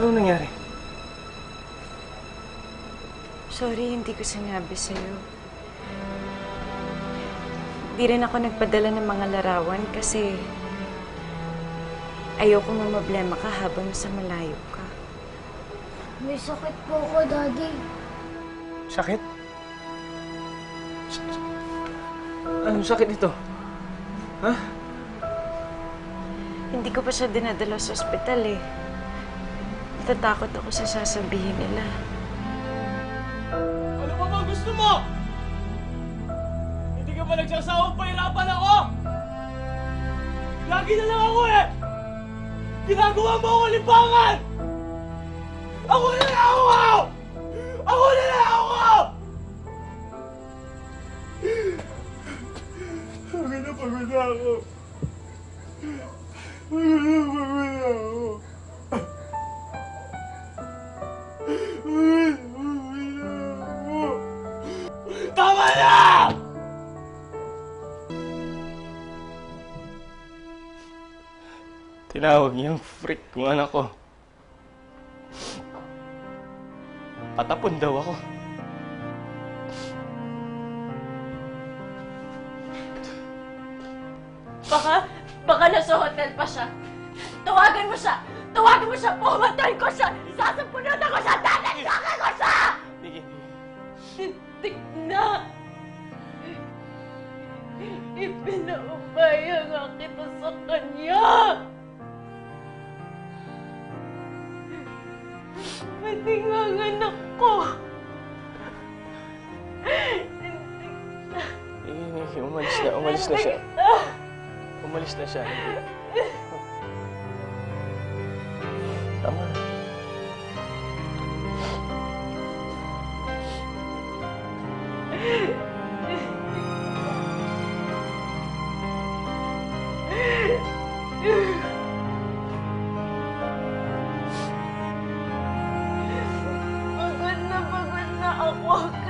Ano nangyari? Sorry, hindi ko sinabi sa'yo. Di rin ako nagpadala ng mga larawan kasi ayoko mamblema ka habang nasa malayo ka. May sakit po ako, Daddy. Sakit? S- s- Anong sakit ito? Ha? Hindi ko pa siya dinadala sa ospital eh. Natatakot ako sa sasabihin nila. Ano pa bang gusto mo? Hindi ka ba nagsasawang pahirapan ako? Lagi na lang ako eh! Ginagawa mo ako libangan! Ako na lang ako! Ako na lang ako! Pagod na pagod na ako. Pagod na pagod na ako. Tinawag niyang freak yung anak ko. Patapon daw ako. Baka, baka nasa hotel pa siya. Tawagan mo siya! Tawagan mo siya! Pumatay ko siya! Sasampunan ako siya! Tatagsakan ko siya! Sige. Tintik na! Ipinaubaya nga kita sa kanya! Pati nga ang anak ko! Eh, umalis na, umalis na siya. Umalis na siya. Tama na. Na pagod na ako!